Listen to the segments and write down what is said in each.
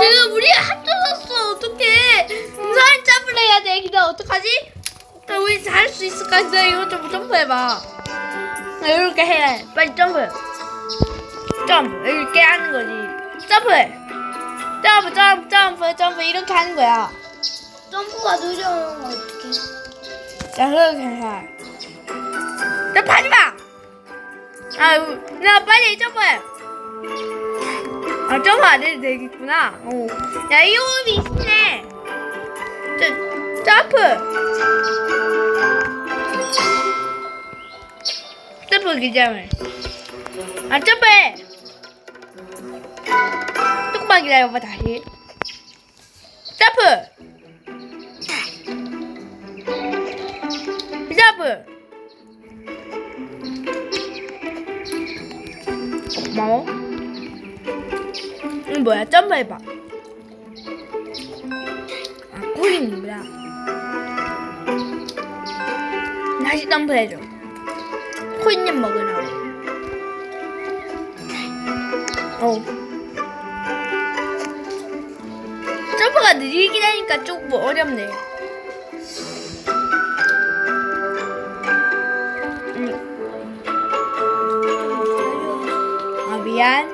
지금 우리가 합쳐졌어. 어떡해. 우선 점프를 해야 돼. 기다 어떡하지? 나 우리 잘할 수 있을까? 기다 이거 좀 점프해봐. 나 이렇게 해. 빨리 점프. 점프. 이렇게 하는 거지. 점프해. 점프, 점프, 점프, 점프. 이렇게 하는 거야. 점프가 늦어면 어떡해? 자, 그렇게 해. 나 파지 마! 아, 우- 나 빨리 점프해! 아, 안 해도 되겠구나. 어. 야, 이 호흡이 있네. 저, 점프! 점프 기장을. 아, 점프해! 조금만 기다려봐, 다시. 점프! 점프! 고마워. 이거 뭐야? 점프해봐. 아, 코인이구나. 다시 점프해줘. 코인 좀 먹으라고. 어. 점프가 느리긴 하니까 조금 어렵네. 응. 아, 미안.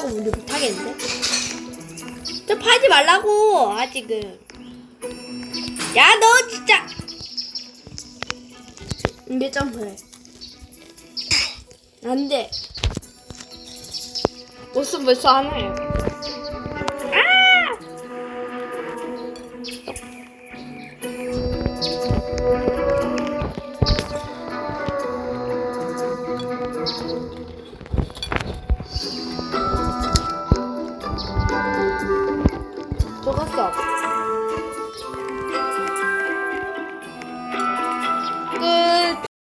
한다고 우리 못하겠는데? 저 파지 말라고 아직은. 야 너 진짜. 이제 점프해. 안돼. 옷은 벌써 하나야